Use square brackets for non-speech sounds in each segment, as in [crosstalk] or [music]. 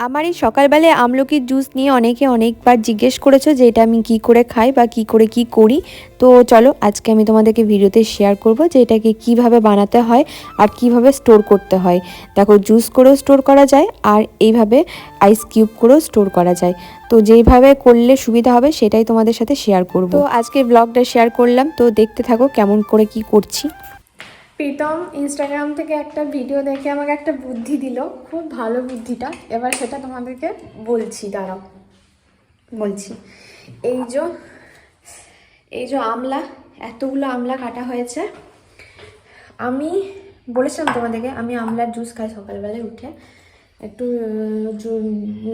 আমার এই সকালবেলায় আমলকির জুস নিয়ে অনেকে অনেকবার জিজ্ঞেস করেছ যে এটা আমি কি করে খাই বা কি করে কি করি। তো চলো, আজকে আমি তোমাদেরকে ভিডিওতে শেয়ার করব যে এটাকে কীভাবে বানাতে হয় আর কীভাবে স্টোর করতে হয়। দেখো জুস করেও স্টোর করা যায় আর এইভাবে আইস কিউব করেও স্টোর করা যায়। তো যেইভাবে করলে সুবিধা হবে সেটাই তোমাদের সাথে শেয়ার করব। তো আজকে ব্লগটা শেয়ার করলাম। তো দেখতে থাকো কেমন করে কি করছি। প্রীতম ইনস্টাগ্রাম থেকে একটা ভিডিও দেখে আমাকে একটা বুদ্ধি দিল, খুব ভালো বুদ্ধিটা। এবার সেটা তোমাদেরকে বলছি, দাঁড়াও। বলছি। এই যে এই যে আমলা, এতগুলো আমলা কাটা হয়েছে। আমি বলেছিলাম তোমাদেরকে, আমি আমলার জুস খাই সকালবেলায় উঠে। একটু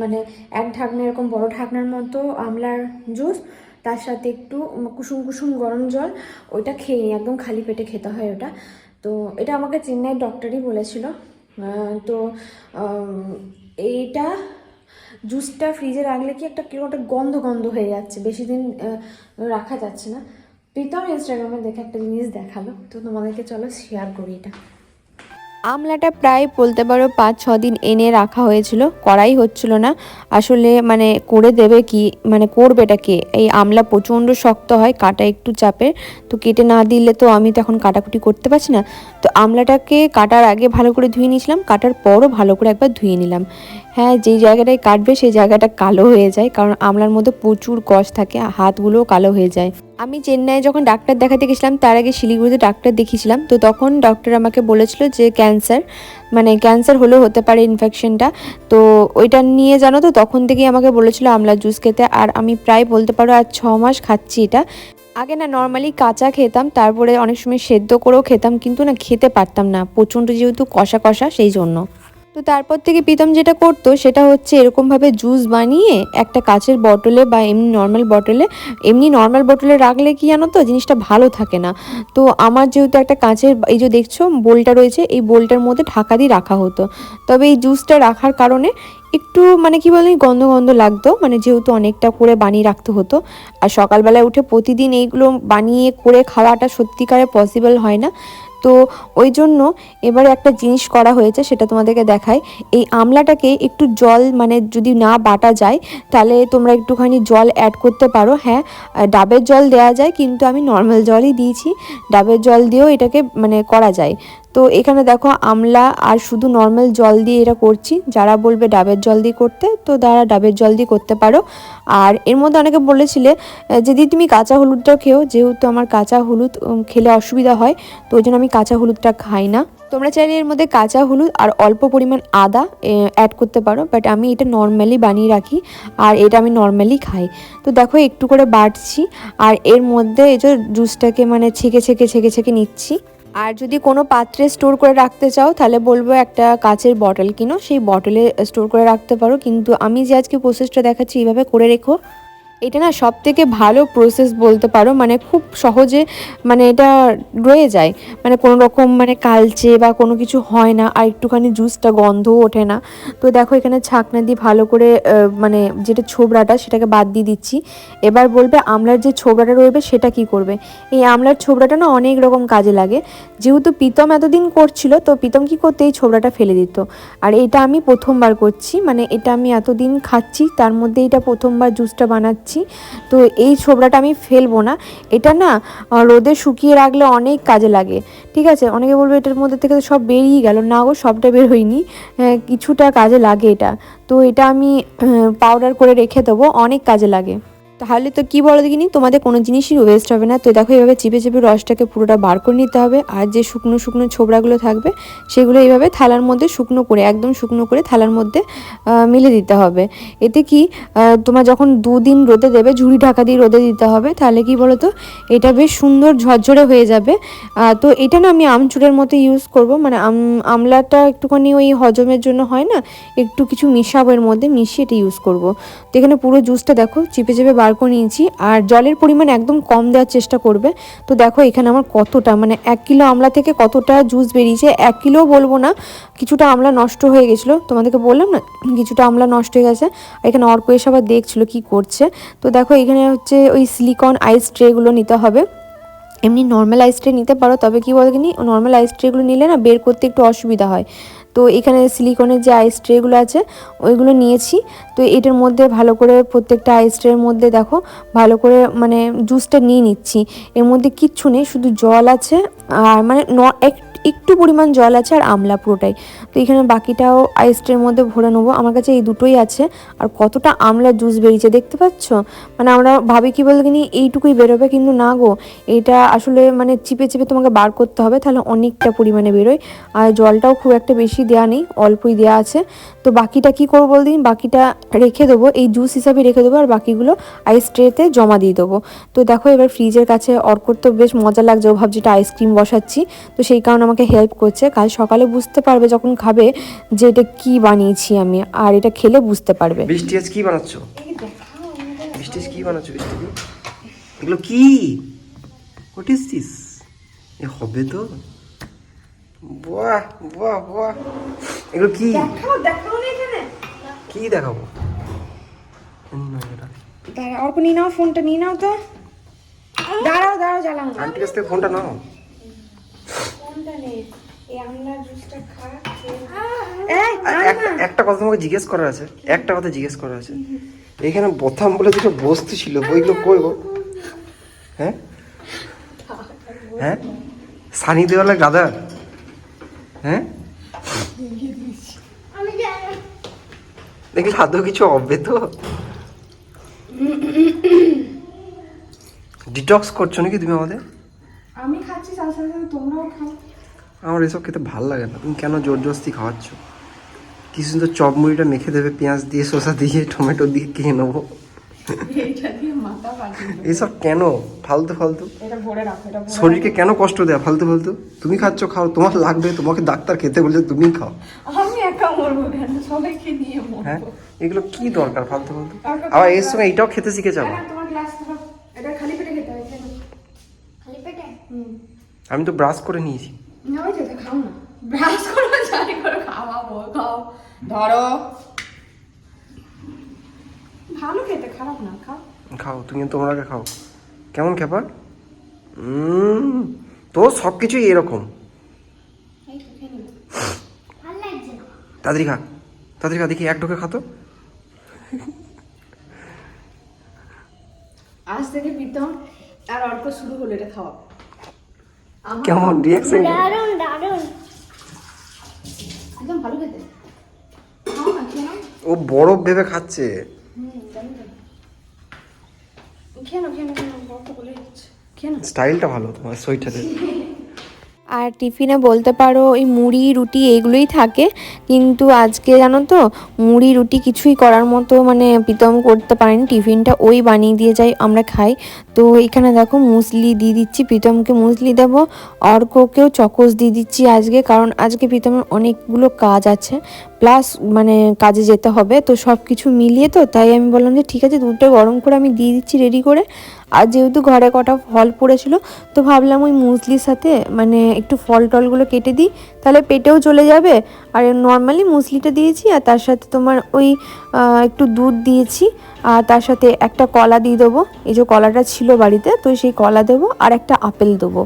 মানে এক ঢাকনা এরকম বড় ঢাকনার মতো আমলার জুস তার সাথে একটু কুসুম কুসুম গরম জল, ওইটা খেয়ে নিই, একদম খালি পেটে খেতে হয় ওটা। তো এটা আমাকে চেন্নাইয়ের ডক্টরই বলেছিল। তো এইটা জুসটা ফ্রিজে রাখলে কি একটা কেউ একটা গন্ধ গন্ধ হয়ে যাচ্ছে, বেশি দিন রাখা যাচ্ছে না। প্রীতম ইনস্টাগ্রামে দেখে একটা জিনিস দেখাল, তো তোমাদেরকে চলো শেয়ার করি এটা। আমলাটা প্রায় বলতে পারো পাঁচ, ছ দিন এনে রাখা হয়েছিল। করাই হচ্ছিল না। আসলে মানে করে দেবে কি মানে করবেটা কে? এই আমলা প্রচণ্ড শক্ত হয়, কাটা একটু চাপে। তো কেটে না দিলে তো আমি তখন কাটাকুটি করতে পারছি না। তো আমলাটাকে কাটার আগে ভালো করে ধুয়ে নিয়েছিলাম, কাটার পরও ভালো করে একবার ধুয়ে নিলাম। হ্যাঁ যেই জায়গাটায় কাটবে সেই জায়গাটা কালো হয়ে যায়, কারণ আমলার মধ্যে প্রচুর কষ থাকে হাতগুলোও কালো হয়ে যায়। আমি চেন্নাইয়ে যখন ডাক্তার দেখাতে গেছিলাম, তার আগে শিলিগুড়িতে ডাক্তার দেখিয়েছিলাম, তো তখন ডক্টর আমাকে বলেছিল যে ক্যান্সার মানে ক্যান্সার হলেও হতে পারে ইনফেকশনটা তো ওইটা নিয়ে জানো তো, তখন থেকেই আমাকে বলেছিল আমলার জুস খেতে, আর আমি প্রায় বলতে পারো আর ছ মাস খাচ্ছি এটা। আগে না নর্মালি কাঁচা খেতাম, তারপরে অনেক সময় সেদ্ধ করেও খেতাম, কিন্তু না খেতে পারতাম না, প্রচণ্ড যেহেতু কষা কষা, সেই জন্য। তো তারপর থেকে প্রীতম যেটা করতো, সেটা হচ্ছে এরকমভাবে জুস বানিয়ে একটা কাচের বটলে বা এমনি নর্মাল বটলে এমনি নর্মাল বটলে রাখলে কি জানো তো জিনিসটা ভালো থাকে না। তো আমার যেহেতু একটা কাঁচের, এই যে দেখছ বোলটা রয়েছে, এই বোলটার মধ্যে ঢাকা দিয়ে রাখা হতো। তবে এই জুসটা রাখার কারণে একটু মানে কি বলে, গন্ধ গন্ধ লাগতো মানে যেহেতু অনেকটা করে বানিয়ে রাখতে হতো। আর সকালবেলায় উঠে প্রতিদিন এইগুলো বানিয়ে করে খাওয়াটা সত্যিকারে পসিবল হয় না। তো ওই জন্য এবারে একটা জিনিস করা হয়েছে, সেটা তোমাদেরকে দেখায় এই আমলাটাকে একটু জল মানে যদি না বাটা যায়, তাহলে তোমরা একটুখানি জল অ্যাড করতে পারো। হ্যাঁ ডাবের জল দেওয়া যায়, কিন্তু আমি নর্মাল জলই দিয়েছি। ডাবের জল দিয়েও এটাকে মানে করা যায়। তো এখানে দেখো আমলা আর শুধু নর্মাল জল দিয়ে এটা করছি। যারা বলবে ডাবের জল দিয়ে করতে, তো তারা ডাবের জল দিয়ে করতে পারো। আর এর মধ্যে অনেকে বলেছিলে যদি তুমি কাঁচা হলুদটা খেও, যেহেতু আমার কাঁচা হলুদ খেলে অসুবিধা হয়, তো ওই জন্য আমি কাঁচা হলুদটা খাই না। তোমরা চাইলে এর মধ্যে কাঁচা হলুদ আর অল্প পরিমাণ আদা অ্যাড করতে পারো বাট আমি এটা নর্মালি বানিয়ে রাখি, আর এটা আমি নর্মালি খাই। তো দেখো একটু করে বাটছি আর এর মধ্যে এই যে জুসটাকে মানে ছেঁকে ছেঁকে ছেঁকে ছেঁকে নিচ্ছি। আর যদি কোনো পাত্রে স্টোর করে রাখতে চাও, তাহলে বলব একটা কাচের বটল কিনো। সেই বটলে স্টোর করে রাখতে পারো। কিন্তু আমি যে আজকে প্রসেসটা দেখাচ্ছি, এইভাবে করে রেখো। এটা না সব থেকে ভালো প্রসেস বলতে পারো মানে খুব সহজে মানে এটা রয়ে যায়। মানে কোনো রকম মানে কালচে বা কোনো কিছু হয় না, আর একটুখানি জুসটা গন্ধও ওঠে না। তো দেখো এখানে ছাকনা দিয়ে ভালো করে মানে যেটা ছোবড়াটা সেটাকে বাদ দিয়ে দিচ্ছি। এবার বলবে আমলার যে ছোবড়াটা রয়েবে সেটা কি করবে? এই আমলার ছোবড়াটা না অনেক রকম কাজে লাগে। যেহেতু প্রীতম এতদিন করছিল, তো প্রীতম কি করতে? এই ছোবড়াটা ফেলে দিত। আর এটা আমি প্রথমবার করছি মানে এটা আমি এতদিন খাচ্ছি, তার মধ্যে এটা প্রথমবার জুসটা বানাচ্ছি। তো এই ছোবড়াটা আমি ফেলব না। এটা না রোদে শুকিয়ে রাখলে অনেক কাজে লাগে। ঠিক আছে? অনেকে বলবে এটার মধ্যে থেকে তো সব বেরিয়ে গেল। না গো, সবটা বের হয়নি। কিছুটা কাজে লাগে এটা। তো এটা আমি পাউডার করে রেখে দেবো। অনেক কাজে লাগে। তাহলে তো কি বলো দেখিনি? তোমাদের কোনো জিনিসই ওয়েস্ট হবে না। তো দেখো এইভাবে চিপে চিপে রসটাকে পুরোটা বার করে নিতে হবে। আর যে শুকনো শুকনো ছোবড়াগুলো থাকবে, সেগুলো এইভাবে থালার মধ্যে শুকনো করে, একদম শুকনো করে থালার মধ্যে মিলে দিতে হবে। এতে কি তোমার যখন দুদিন রোদে দেবে, ঝুড়ি ঢাকা দিয়ে রোদে দিতে হবে, তাহলে কি বলো তো এটা বেশ সুন্দর ঝরঝরে হয়ে যাবে। তো এটা না আমি আমচুরের মতো ইউজ করব। মানে আম, আমলাটা একটুখানি ওই হজমের জন্য হয় না, একটু কিছু মিশাবো এর মধ্যে, মিশিয়ে এটা ইউজ করব। তো এখানে পুরো জুসটা দেখো, চিপে চিপে বার করে নিয়েছি। আর জলের পরিমাণ একদম কম দেওয়ার চেষ্টা করবে। তো দেখো এখানে আমার কতটা মানে এক কিলো আমলা থেকে কতটা জুস বেরিয়েছে, এক কিলো বলব না, কিছুটা আমলা নষ্ট হয়ে গেছিল। তোমাদেরকে বললাম না, কিছুটা আমলা নষ্ট হয়ে গেছে। এখানে অর্ক এসে আবার দেখছিলো কি করছে। তো দেখো এখানে হচ্ছে ওই সিলিকন আইস ট্রেগুলো নিতে হবে। এমনি নর্মাল আইস ট্রে নিতে পারো, তবে কি বলো কি নর্মাল আইস ট্রেগুলো নিলে না বের করতে একটু অসুবিধা হয়। তো এখানে সিলিকনের যে আইস ট্রেগুলো আছে, ওইগুলো নিয়েছি। তো এটার মধ্যে ভালো করে প্রত্যেকটা আইস ট্রের মধ্যে দেখো, ভালো করে মানে জুসটা নিয়ে নিচ্ছি। এর মধ্যে কিচ্ছু নেই, শুধু জল আছে, আর মানে ন এক- একটু পরিমাণ জল আছে আর আমলা পুরোটাই। তো এখানে বাকিটাও আইস ট্রের মধ্যে ভরে নেব। আমার কাছে এই দুটোই আছে। আর কতটা আমলা জুস বেরিয়েছে দেখতে পাচ্ছ? মানে আমরা ভাবি কি বলতে নিয়ে এইটুকুই বেরোবে কিন্তু না গো। এটা আসলে মানে চিপে চিপে তোমাকে বার করতে হবে, তাহলে অনেকটা পরিমাণে বেরোয়। আর জলটাও খুব একটা বেশি দেওয়া নেই, অল্পই দেওয়া আছে। তো বাকিটা কি করব বলদিন বাকিটা রেখে দেবো, এই জুস হিসাবে রেখে দেবো আর বাকিগুলো আইস ট্রেতে জমা দিয়ে দেবো। তো দেখো এবার ফ্রিজের কাছে অর্কর তো বেশ মজা লাগছে, ও ভাবছি এটা আইসক্রিম বসাচ্ছি। তো সেই কারণে আমাকে হেল্প করছে। কাল সকালে বুঝতে পারবে যখন খাবে যে এটা কি বানিয়েছি আমি আর এটা খেলে বুঝতে পারবে। বৃষ্টি আজ কি বানাচ্ছ? বৃষ্টি আজ কি বানাচ্ছ বৃষ্টি এগুলো কি? হোয়াট ইজ দিস এ হবে তো। বাহ বাহ বাহ। এগুলো কি? দেখাও দেখাও না এখানে। কি দেখাবো। দাঁড়া অর্ক নিয়ে নাও ফোনটা নিয়ে নাও তো। দাঁড়াও দাঁড়াও জ্বালাও না। আন্টির কাছ থেকে ফোনটা নাও ফোনটা নে এই আমলার জুসটা খা আর একটা- একটা কথা তোমাকে জিজ্ঞেস করার আছে একটা কথা জিজ্ঞেস করার আছে। এখানে বোতাম বলে দুটো বস্তু ছিল বইগুলো কই গো? হ্যাঁ? হ্যাঁ? সানি দেওয়ালা গাদা? হ্যাঁ? দেখি আদৌ কিছু হবে তো? ডিটক্স করছ নাকি তুমি আমাদের? আমি খাচ্ছি সাথে সাথে সাথে তোমরাও খাও। আমার এসব খেতে ভালো লাগে না। তুমি কেন জোর জবস্তি খাওয়াচ্ছ? কি সুন্দর চপ মুড়িটা মেখে দেবে পেঁয়াজ দিয়ে শসা দিয়ে টমেটো দিয়ে খেয়ে নেব। এইসব কেন? ফালতু ফালতু। এটা ভরে রাখো এটা ভরে শরীরকে কেন কষ্ট দেয়? ফালতু ফালতু। তুমি খাচ্ছ খাও। তোমার লাগবে তোমাকে ডাক্তার খেতে বলছে তুমি খাও। হ্যাঁ? এগুলো কি দরকার? ফালতু ফালতু। আবার এর সঙ্গে এইটাও খেতে শিখে যাব না, তোমার গ্লাস তোমার এটা খালি পেটে খেতে খেলো। খালি পেটে? হুম। আমি তো ব্রাশ করে নিয়েছি। না ওই যেতে খাও না ব্রাশ করো জানি করে খাওয়াবো খাও ধরো ভালো খেতে খারাপ না খাও খাও তুমি তোমরা আগে খাও কেমন খেপা উম, তো সব কিছুই এরকম। তাড়াতাড়ি খা। তাড়াতাড়ি খা দেখি এক ঢোকে খাতো। আজ থেকে প্রীতম আর অর্ক শুরু হলো এটা খাওয়া। কেমন রিয়াকশন দারুণ দারুণ। একদম ভালো খেতে। ও বরফ ভেবে খাচ্ছে। স্টাইলটা ভালো তোমার সোয়েটারের [laughs] আর টিফিনে বলতে পারো ওই মুড়ি, রুটি এইগুলোই থাকে। কিন্তু আজকে জানো তো, মুড়ি, রুটি কিছুই করার মতো মানে প্রীতম করতে পারেনি। টিফিনটা ওই বানিয়ে দিয়ে যাই, আমরা খাই। তো এখানে দেখো মুসলি দিয়ে দিচ্ছি, প্রীতমকে মুসলি দেবো। অর্ককেও চকোস দিয়ে দিচ্ছি আজকে, কারণ আজকে প্রীতমের অনেকগুলো কাজ আছে। প্লাস মানে কাজে যেতে হবে, তো সব কিছু মিলিয়ে তো, তাই আমি বললাম যে ঠিক আছে দুধটা গরম করে আমি দিয়ে দিচ্ছি রেডি করে। আর যেহেতু ঘরে কটা ফল পড়েছিল, তো ভাবলাম ওই মুসলির সাথে মানে একটু ফল টলগুলো কেটে দিই, তাহলে পেটেও চলে যাবে। আর নর্মালি মুসলিটা দিয়েছি, আর তার সাথে তোমার ওই একটু দুধ দিয়েছি, আর তার সাথে একটা কলা দিয়ে দেবো। এই যে কলাটা ছিল বাড়িতে, তো সেই কলা দেবো, আর একটা আপেল দেবো।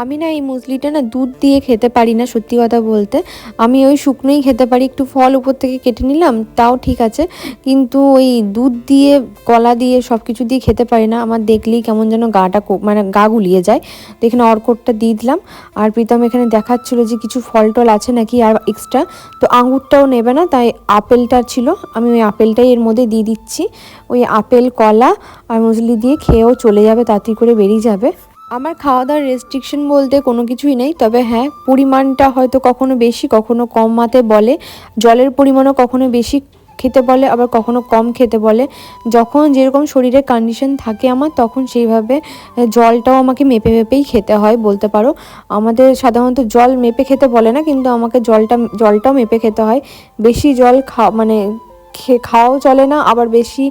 আমি না এই মুসলিটা না দুধ দিয়ে খেতে পারি না, সত্যি কথা বলতে। আমি ওই শুকনোই খেতে পারি, একটু ফল উপর থেকে কেটে নিলাম, তাও ঠিক আছে। কিন্তু ওই দুধ দিয়ে, কলা দিয়ে সব কিছু দিয়ে খেতে পারি না, আমার দেখলেই কেমন যেন গাটা মানে গা গুলিয়ে যায়। তো এখানে অর্কটটা দিয়ে দিলাম, আর প্রীতম এখানে দেখাচ্ছিল যে কিছু ফল টল আছে নাকি আর এক্সট্রা তো আঙুরটাও নেবে না, তাই আপেলটা ছিল, আমি ওই আপেলটাই এর মধ্যে দিয়ে দিচ্ছি। ওই আপেল, কলা আর মুসলি দিয়ে খেয়েও চলে যাবে, তাড়াতাড়ি করে বেরিয়ে যাবে। আমার খাওয়া দাওয়ার রেস্ট্রিকশন বলতে কোনো কিছুই নেই, তবে হ্যাঁ পরিমাণটা হয়তো কখনো বেশি, কখনো কম মাতে বলে। জলের পরিমাণও কখনো বেশি খেতে বলে, আবার কখনো কম খেতে বলে। যখন যেরকম শরীরের কন্ডিশন থাকে আমার, তখন সেইভাবে জলটাও আমাকে মেপে মেপেই খেতে হয়, বলতে পারো। আমাদের সাধারণত জল মেপে খেতে বলে না, কিন্তু আমাকে জলটা, জলটাও মেপে খেতে হয়। বেশি জল খা মানে খাওয়াও চলে না, আবার বেশি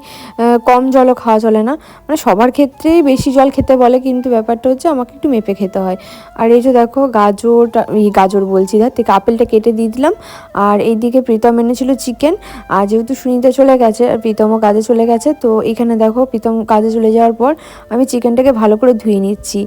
কম জলও খাওয়া চলে না। মানে সবার ক্ষেত্রেই বেশি জল খেতে বলে, কিন্তু ব্যাপারটা হচ্ছে আমাকে একটু মেপে খেতে হয়। আর এই যে দেখো গাজরটা এই গাজর বলছি দেখ থেকে আপেলটা কেটে দিয়ে দিলাম। আর এইদিকে প্রীতম এনেছিল চিকেন। আর যেহেতু সুনিতা চলে গেছে, আর প্রীতমও কাজে চলে গেছে, তো এখানে দেখো প্রীতম কাজে চলে যাওয়ার পর আমি চিকেনটাকে ভালো করে ধুয়ে নিচ্ছি।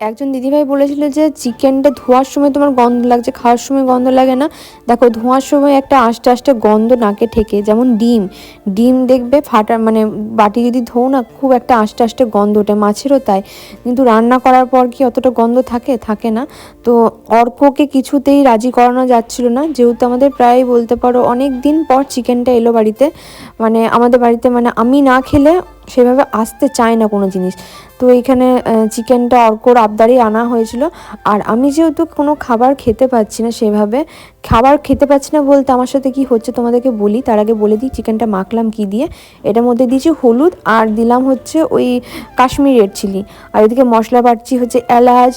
একজন দিদিভাই বলেছিল যে চিকেনটা ধোয়ার সময় তোমার গন্ধ লাগছে, খাওয়ার সময় গন্ধ লাগে না। দেখো, ধোয়ার সময় একটা আস্তে আস্তে গন্ধ নাকে ঠেকে, যেমন ডিম। ডিম দেখবে ফাটা মানে বাটি যদি ধোও না, খুব একটা আস্তে আস্তে গন্ধ ওঠে, মাছেরও তাই। কিন্তু রান্না করার পর কি অতটা গন্ধ থাকে? থাকে না। তো অর্ককে কিছুতেই রাজি করানো যাচ্ছিল না। যেহেতু আমাদের প্রায় বলতে পারো অনেক দিন পর চিকেনটা এলো বাড়িতে মানে আমাদের বাড়িতে মানে আমি না খেলে সেভাবে আসতে চায় না কোনো জিনিস। তো এইখানে চিকেনটা অর্কর আবদারেই আনা হয়েছিল। আর আমি যেহেতু কোনো খাবার খেতে পাচ্ছি না সেভাবে, খাবার খেতে পাচ্ছি না বলতে আমার সাথে কি হচ্ছে তোমাদেরকে বলি, তার আগে বলে দিই চিকেনটা মাখলাম কি দিয়ে। এটার মধ্যে দিয়েছি হলুদ আর দিলাম হচ্ছে ওই কাশ্মীরি রেড চিলি আর এদিকে মশলা বাটছি হচ্ছে এলাচ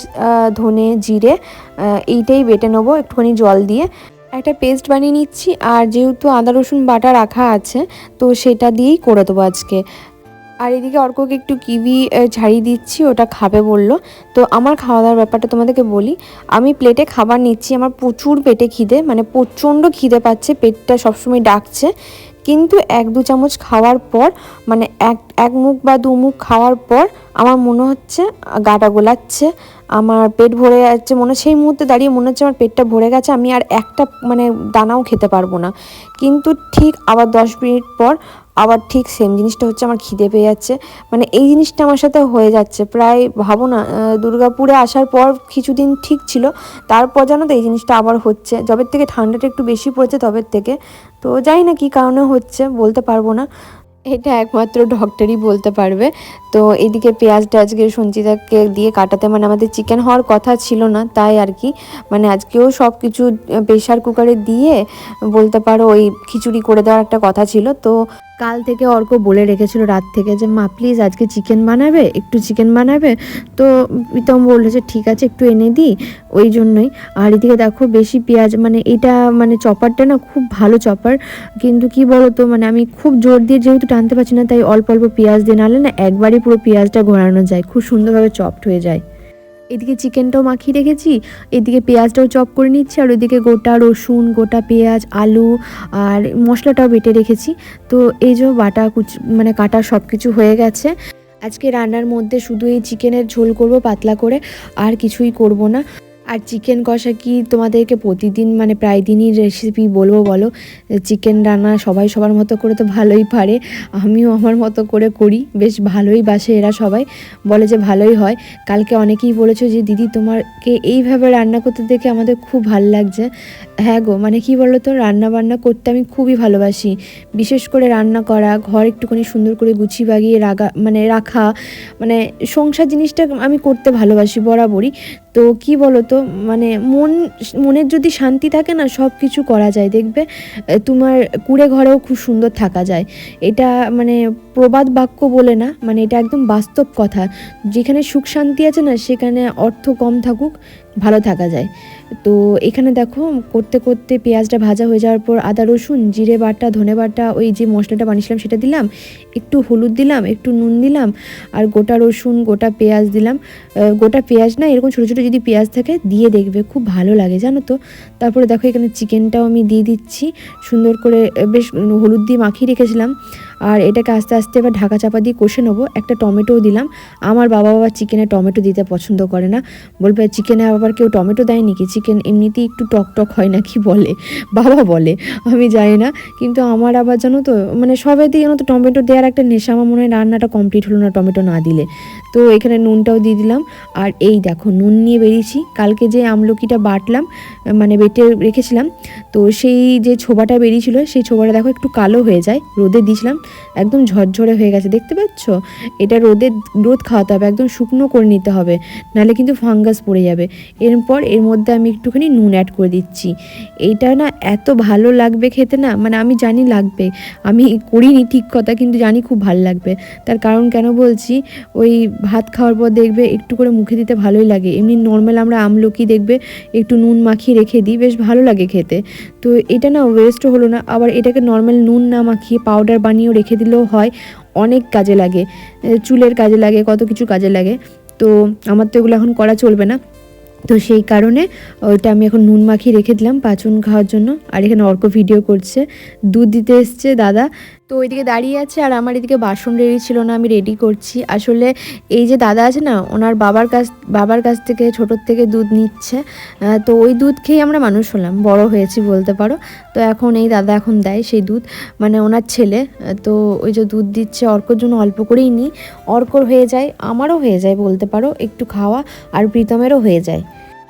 ধনে, জিরে এইটাই বেটে নেব একটুখানি জল দিয়ে। একটা পেস্ট বানিয়ে নিচ্ছি আর যেহেতু আদা রসুন বাটা রাখা আছে, তো সেটা দিয়েই করে দেবো আজকে। আর এদিকে অর্ককে একটু কিবি ছাড়িয়ে দিচ্ছি, ওটা খাবে বলল। তো আমার খাওয়া দাওয়ার ব্যাপারটা তোমাদেরকে বলি। আমি প্লেটে খাবার নিচ্ছি, আমার প্রচুর পেটে খিদে মানে প্রচণ্ড খিদে পাচ্ছে, পেটটা সবসময় ডাকছে। কিন্তু এক দু চামচ খাওয়ার পর মানে এক এক মুখ বা দু মুখ খাওয়ার পর আমার মনে হচ্ছে, গাটা গোলাচ্ছে, আমার পেট ভরে যাচ্ছে, মনে সেই মুহূর্তে দাঁড়িয়ে মনে হচ্ছে আমার পেটটা ভরে গেছে, আমি আর একটা মানে দানাও খেতে পারব না। কিন্তু ঠিক আবার দশ মিনিট পর আবার ঠিক সেম জিনিসটা হচ্ছে আমার খিদে পেয়ে যাচ্ছে। মানে এই জিনিসটা আমার সাথে হয়ে যাচ্ছে। প্রায় ভাবো না দুর্গাপুরে আসার পর কিছুদিন ঠিক ছিল, তারপর জানো তো এই জিনিসটা আবার হচ্ছে। যবের থেকে ঠান্ডাটা একটু বেশি পড়েছে তবের থেকে। তো জানি না কী কারণে হচ্ছে, বলতে পারব না। এটা একমাত্র ডক্টরই বলতে পারবে। তো এদিকে পেঁয়াজটা আজকে সঞ্চিতাকে দিয়ে কাটাতে মানে আমাদের চিকেন হওয়ার কথা ছিল না, তাই আর কি। মানে আজকেও সব কিছু প্রেশার কুকারে দিয়ে বলতে পারো ওই খিচুড়ি করে দেওয়ার একটা কথা ছিল। তো কাল থেকে অর্ক বলে রেখেছিল রাত থেকে যে, মা প্লিজ আজকে চিকেন বানাবে, একটু চিকেন বানাবে। তো প্রীতম বলল যে, ঠিক আছে, একটু এনে দিই। ওই জন্যই। আর এদিকে দেখো, বেশি পেঁয়াজ মানে এটা মানে চপারটা না খুব ভালো চপার। কিন্তু কি বলতো মানে আমি খুব জোর দিয়ে যেহেতু টানতে পারছি না, তাই অল্প অল্প পেঁয়াজ দিয়ে নাহলে না একবারই পুরো পেঁয়াজটা ঘোরানো যায়, খুব সুন্দরভাবে চপড হয়ে যায়। এদিকে চিকেনটাও মাখিয়ে রেখেছি, এদিকে পেঁয়াজটাও চপ করে নিচ্ছি, আর ওইদিকে গোটা রসুন, গোটা পেঁয়াজ, আলু আর মশলাটাও বেটে রেখেছি। তো এই যে বাটা কুচ মানে কাটা সব কিছু হয়ে গেছে। আজকে রান্নার মধ্যে শুধু এই চিকেনের ঝোল করব পাতলা করে, আর কিছুই করব না। আর চিকেন কষা কি তোমাদেরকে প্রতিদিন মানে প্রায় দিনই রেসিপি বলব বলো? চিকেন রান্না সবাই সবার মতো করে তো ভালোই পারে, আমিও আমার মতো করে করি, বেশ ভালোই বাসে এরা সবাই, বলে যে ভালোই হয়। কালকে অনেকেই বলেছ যে, দিদি, তোমাকে এইভাবে রান্না করতে দেখে আমাদের খুব ভালো লাগছে। হ্যাঁ গো মানে কি বলো তো রান্না বান্না করতে আমি খুবই ভালোবাসি। বিশেষ করে রান্না করা, ঘর একটুখানি সুন্দর করে গুছিয়ে বাগিয়ে রাখা মানে রাখা মানে সংসার জিনিসটা আমি করতে ভালোবাসি বরাবরই। তো কি বলো তো মানে মন, মনের যদি শান্তি থাকে না সব কিছু করা যায়। দেখবে তোমার কুড়ে ঘরেও খুব সুন্দর থাকা যায়। এটা মানে প্রবাদ বাক্য বলে না মানে এটা একদম বাস্তব কথা। যেখানে সুখ শান্তি আছে না, সেখানে অর্থ কম থাকুক, ভালো থাকা যায়। তো এখানে দেখো, করতে করতে পেঁয়াজটা ভাজা হয়ে যাওয়ার পর আদা, রসুন, জিরে বাটা, ধনে বাটা, ওই যে মশলাটা বানিয়েছিলাম সেটা দিলাম, একটু হলুদ দিলাম, একটু নুন দিলাম, আর গোটা রসুন, গোটা পেঁয়াজ দিলাম। গোটা পেঁয়াজ না এরকম ছোটো ছোটো যদি পেঁয়াজ থাকে, দিয়ে দেখবে, খুব ভালো লাগে, জানো তো। তারপরে দেখো এখানে চিকেনটাও আমি দিয়ে দিচ্ছি, সুন্দর করে বেশ হলুদ দিয়ে মাখিয়ে রেখেছিলাম। আর এটাকে আস্তে আস্তে এবার ঢাকা চাপা দিয়ে কষে নেব, একটা টমেটোও দিলাম। আমার বাবা বাবা চিকেনে টমেটো দিতে পছন্দ করে না। বলবে, চিকেনে আবার কেউ টমেটো দেয় নাকি চিকেন এমনিতেই একটু টকটক টক হয় না কি বলে? বাবা বলে, আমি জানি না। কিন্তু আমার আবার জানো তো মানে সবাই দিয়ে জানো তো, টমেটো দেওয়ার একটা নেশা আমার মনে হয় রান্নাটা কমপ্লিট হলো না, টমেটো না দিলে। তো এখানে নুনটাও দিয়ে দিলাম। আর এই দেখো, নুন নিয়ে বেরিয়েছি। কালকে যে আমলকিটা বাটলাম মানে বেটে রেখেছিলাম, তো সেই যে ছোবাটা বেরিয়েছিল, সেই ছোবাটা দেখো একটু কালো হয়ে যায়। রোদে দিয়েছিলাম, একদম ঝরঝরে হয়ে গেছে। দেখতে পাচ্ছ? এটা রোদে, রোদ খাওয়াতে হবে, একদম শুকনো করে নিতে হবে, নাহলে কিন্তু ফাঙ্গাস পড়ে যাবে। এরপর এর মধ্যে আমি একটুখানি নুন অ্যাড করে দিচ্ছি। এইটা না এত ভালো লাগবে খেতে না মানে আমি জানি লাগবে। আমি করিনি ঠিক কথা, কিন্তু জানি খুব ভালো লাগবে। তার কারণ কেন বলছি? ওই ভাত খাওয়ার পর দেখবে একটু করে মুখে দিতে ভালোই লাগে। এমনি নর্মাল আমরা আমলকি দেখবে একটু নুন মাখিয়ে রেখে দিই, বেশ ভালো লাগে খেতে। তো এটা না ওয়েস্টও হলো না, আবার এটাকে নর্মাল নুন না মাখিয়ে পাউডার বানিয়েও রেখে দিলেও হয়, অনেক কাজে লাগে। চুলের কাজে লাগে, কত কিছু কাজে লাগে। তো আমার তো এগুলো এখন করা চলবে না। তো সেই কারণে ওইটা আমি এখন নুন মাখিয়ে রেখে দিলাম পাচন খাওয়ার জন্য। আর এখানে অর্ক ভিডিও করছে। দুধ দিতে এসছে দাদা। তো ওইদিকে দাঁড়িয়ে আছে আর আমার এদিকে বাসন রেডি ছিল না, আমি রেডি করছি। আসলে এই যে দাদা আছে না, ওনার বাবার কাছ বাবার কাছ থেকে, ছোটোর থেকে দুধ নিচ্ছে। তো ওই দুধ খেয়ে আমরা মানুষ হলাম, বড় হয়েছি বলতে পারো। তো এখন এই দাদা এখন দেয় সেই দুধ মানে ওনার ছেলে। তো ওই যে দুধ দিচ্ছে অর্কর জন্য অল্প করেই নিই। অর্কর হয়ে যায়, আমারও হয়ে যায় বলতে পারো, একটু খাওয়া, আর প্রীতমেরও হয়ে যায়।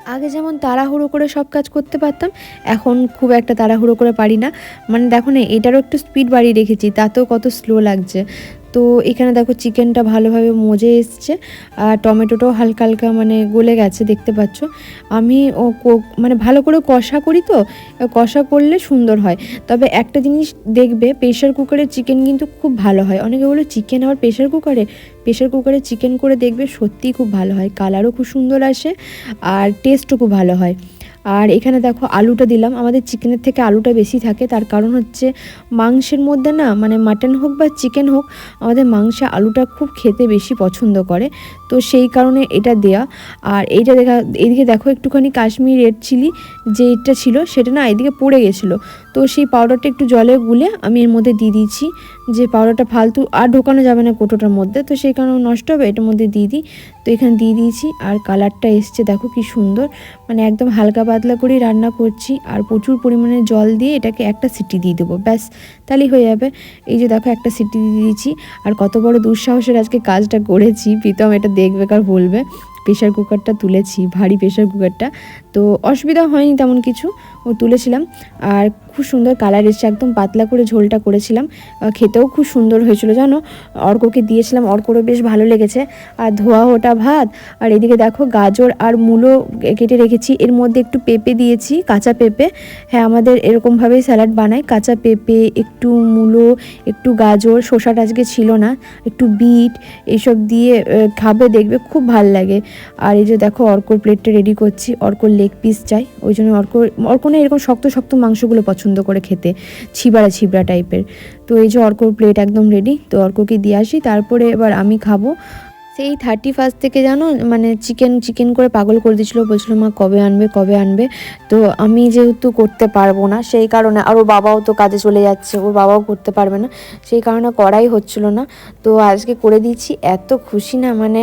আগে যেমন তাড়াহুড়ো করে সব কাজ করতে পারতাম, এখন খুব একটা তাড়াহুড়ো করে পারি না। মানে দেখো না, এটারও একটু স্পিড বাড়িয়ে রেখেছি, তাতেও কত স্লো লাগছে। তো এখানে দেখো চিকেনটা ভালোভাবে মজে এসছে আর টমেটোটাও হালকা হালকা মানে গলে গেছে, দেখতে পাচ্ছ। আমি ও মানে ভালো করে কষা করি তো, কষা করলে সুন্দর হয়। তবে একটা জিনিস দেখবে প্রেশার কুকারের চিকেন কিন্তু খুব ভালো হয়। অনেকে বলে চিকেন আবার প্রেশার কুকারে প্রেশার কুকারে চিকেন করে দেখবে সত্যিই খুব ভালো হয়। কালারও খুব সুন্দর আসে আর টেস্টও খুব ভালো হয়। আর এখানে দেখো আলুটা দিলাম। আমাদের চিকেনের থেকে আলুটা বেশি থাকে। তার কারণ হচ্ছে মাংসের মধ্যে না মানে মাটন হোক বা চিকেন হোক, আমাদের মাংসে আলুটা খুব খেতে বেশি পছন্দ করে। তো সেই কারণে এটা দেয়া। আর এইটা দেখা, এইদিকে দেখো একটুখানি কাশ্মীর রেড চিলি যেটা ছিল, সেটা না এদিকে পড়ে গেছিল। তো সেই পাউডারটা একটু জলে গুলে আমি এর মধ্যে দিয়ে দিয়েছি যে পাউডারটা ফালতু আর ঢোকানো যাবে না কোটোটার মধ্যে, তো সেই কারণে নষ্ট হবে, এটার মধ্যে দিয়ে দিই। তো এখানে দিয়ে দিয়েছি আর কালারটা এসছে, দেখো কি সুন্দর। মানে একদম হালকা পাতলা করেই রান্না করছি আর প্রচুর পরিমাণে জল দিয়ে এটাকে একটা সিটি দিয়ে দেবো, ব্যাস, তাহলেই হয়ে যাবে। এই যে দেখো একটা সিটি দিয়ে দিয়েছি আর কত বড় দুঃসাহসের আজকে কাজটা করেছি, প্রীতম এটা দেখবে কার বলবে। প্রেশার কুকারটা তুলেছি, ভারী প্রেশার কুকারটা তো অসুবিধা হয়নি তেমন কিছু, ও তুলেছিলাম। আর খুব সুন্দর কালার এসছে, একদম পাতলা করে ঝোলটা করেছিলাম। খেতেও খুব সুন্দর হয়েছিল, জানো? অর্ককে দিয়েছিলাম, অর্করও বেশ ভালো লেগেছে। আর ধোয়া ওটা ভাত, আর এদিকে দেখো গাজর আর মূলো কেটে রেখেছি। এর মধ্যে একটু পেঁপে দিয়েছি, কাঁচা পেঁপে। হ্যাঁ আমাদের এরকমভাবেই স্যালাড বানাই কাঁচা পেঁপে, একটু মূলো, একটু গাজর, শসাটা আজকে ছিল না, একটু বিট, এইসব দিয়ে খাবে, দেখবে, খুব ভালো লাগে। আর এই যে দেখো অর্কর প্লেটটা রেডি করছি, অর্কর লেগ পিস চাই। ওই জন্য অর্ক, অর্কনে এরকম শক্ত শক্ত মাংসগুলো পছন্দ করে খেতে, ছিবড়া ছিবড়া টাইপের তো এই যে অর্কর প্লেট একদম রেডি তো অর্ককে দিয়ে আসি। তারপরে এবার আমি খাব সেই থার্টি ফার্স্ট থেকে জানো মানে চিকেন চিকেন করে পাগল করে দিয়েছিলো, বলছিলো, মা, কবে আনবে কবে আনবে? তো আমি যেহেতু করতে পারব না, সেই কারণে, আর ওর বাবাও তো কাজে চলে যাচ্ছে, ওর বাবাও করতে পারবে না, সেই কারণে করাই হচ্ছিল না। তো আজকে করে দিয়েছি, এত খুশি না মানে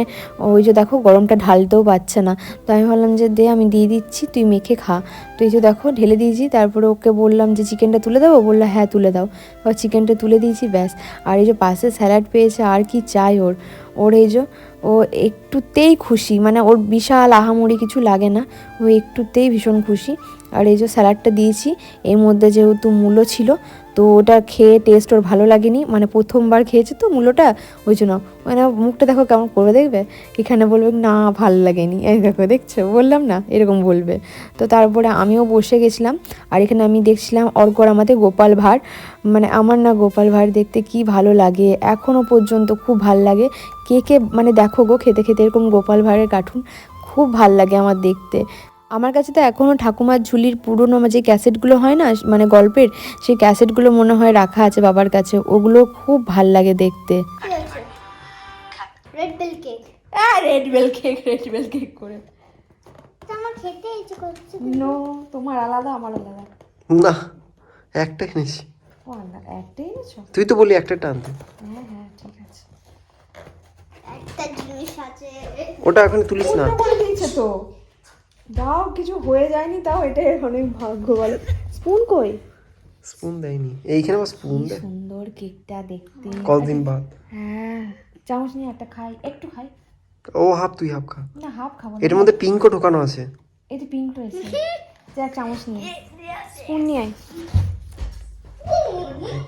ওই যে দেখো, গরমটা ঢালতেও পারছে না। তো আমি ভাবলাম যে, দে, আমি দিয়ে দিচ্ছি, তুই মেখে খা। তো এই যে দেখো, ঢেলে দিয়েছি, তারপরে ওকে বললাম যে চিকেনটা তুলে দেবো? বলল হ্যাঁ তুলে দাও। বা চিকেনটা তুলে দিয়েছি, ব্যাস। আর এই যে পাশে স্যালাড পেয়েছে, আর কি চাই ওর? ওর এই যে ও একটুতেই খুশি মানে ওর বিশাল আহামরি কিছু লাগে না, ও একটুতেই ভীষণ খুশি। আর এই যে স্যালাডটা দিয়েছি, এর মধ্যে যেহেতু মূলো ছিল, তো ওটা খেয়ে টেস্ট ওর ভালো লাগেনি। মানে প্রথমবার খেয়েছে তো মূলোটা, ওই জন্য। মানে মুখটা দেখো কেমন করবে, দেখবে? এখানে বলবে, না, ভালো লাগেনি। এই দেখো, দেখছ? বললাম না, এরকম বলবে। তো তারপরে আমিও বসে গেছিলাম, আর এখানে আমি দেখছিলাম অর্কর আমাদের গোপাল ভাঁড়। মানে আমার না গোপাল ভাঁড় দেখতে কি ভালো লাগে এখনও পর্যন্ত খুব ভালো লাগে। কে কে মানে দেখো গো খেতে খেতে এরকম গোপাল ভাঁড়ের কার্টুন। খুব ভালো লাগে আমার দেখতে। আমার কাছে তো এখনও ঠাকুমার ঝুলির পুরনো যে ক্যাসেটগুলো হয় না মানে গল্পের সেই ক্যাসেটগুলো মনে হয় রাখা আছে বাবার কাছে। ওগুলো খুব ভালো লাগে দেখতে। Red bell cake red bell cake red bell cake করে। আমার খেতে ইচ্ছে করছে নো তোমার আলাদা আমার আলাদা। না একটা এনেছি। ও আলাদা একটাই এনেছো? তুই তো বলি একটা টানতে। হ্যাঁ হ্যাঁ ঠিক আছে। একটা জিনিস আছে। ওটা এখন তুলিস না। দিয়েছে তো। দাও কিছু হয়ে যায়নি তাও এটাই অনেক ভাগ্য বলো স্পুন কই? স্পুন দেয়নি। এইখানে আবার স্পুন দেয়। সুন্দর কেকটা দেখতে। কতদিন বাদ হ্যাঁ চামচ নিয়ে একটা খাই একটু খাই। ও হাফ তুই হাফ খা। না হাফ খাব না। এটার মধ্যে পিঙ্কও ঢোকানো আছে। এই তো পিঙ্ক রয়েছে যে চামচ নিয়ে। স্পুন নিয়ে আয়।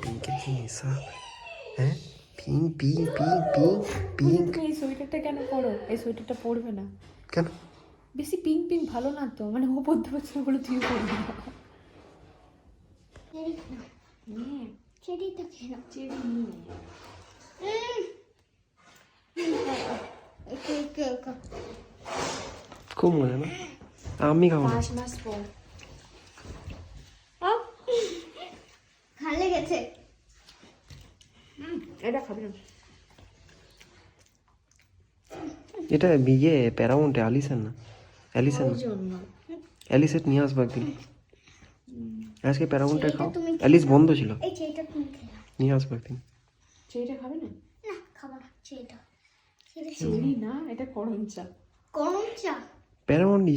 পিঙ্কের কি নেশা হ্যাঁ? Pink pink pink pink pink এই সোয়েটারটা কেন পরো? এই সোয়েটারটা পরবে না। কেন? বেশি পিঙ্ক পিঙ্ক ভালো না তো। মানে ও পড়তে পারছে না বলে তুইও পড়বি না। চেরিটা চেরি নিয়ে। একটু খুব মজা না? আমি খাব না। পাঁচ মাস পর। ভালো গেছে এটা খাবি না এটা ইয়ে প্যারামাউন্টে আলিসান না। অ্যালিসের ওই না। জন্য নিয়ে আসব একদিন। আজকে সেইটা খাও। অ্যালিস বন্ধ ছিল। এই চেয়েটা তুমি খেলা নিয়ে আসব একদিন। সেইটা খাবে না? না খাব না চেরি না এটা করম চা। চা?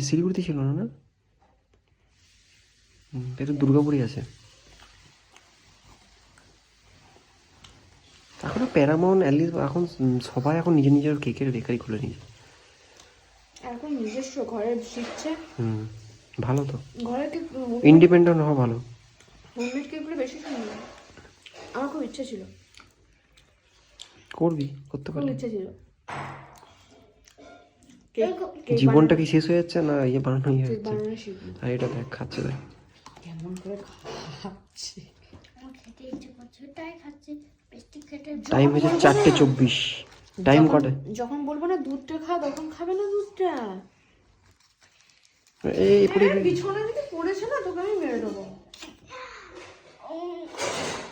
শিলিগুড়িতে ছিল না না? এটা দুর্গাপুরে আছে। এখন প্যারামাউন্ট অ্যালিস এখন সবাই এখন নিজের নিজের কেকের বেকারি খুলে নিয়েছে। এখন নিজস্ব ঘরে শিখছে হুম ভালো তো। ঘরে কেক ইন্ডিপেন্ডেন্ট হওয়া ভালো। হোমমেড কেকগুলো বেশি সুন্দর। আমার খুব ইচ্ছে ছিল। করবি করতে পারবি। ইচ্ছে ছিল। জীবনটা কি শেষ হয়ে যাচ্ছে না ইয়ে বানানো শিখবি আর এটা দেখ খাচ্ছে দেখ। কেমন করে খাচ্ছে। আমার খেতে ইচ্ছে করছে তাই খাচ্ছি। টাইম হয়েছে চারটে চব্বিশ। টাইম কটা? যখন বলব না দুধটা খা তখন খাবে না দুধটা? এই পড়ে পিছনে যদি পড়েছে না তোকে আমি মেরে দেবো।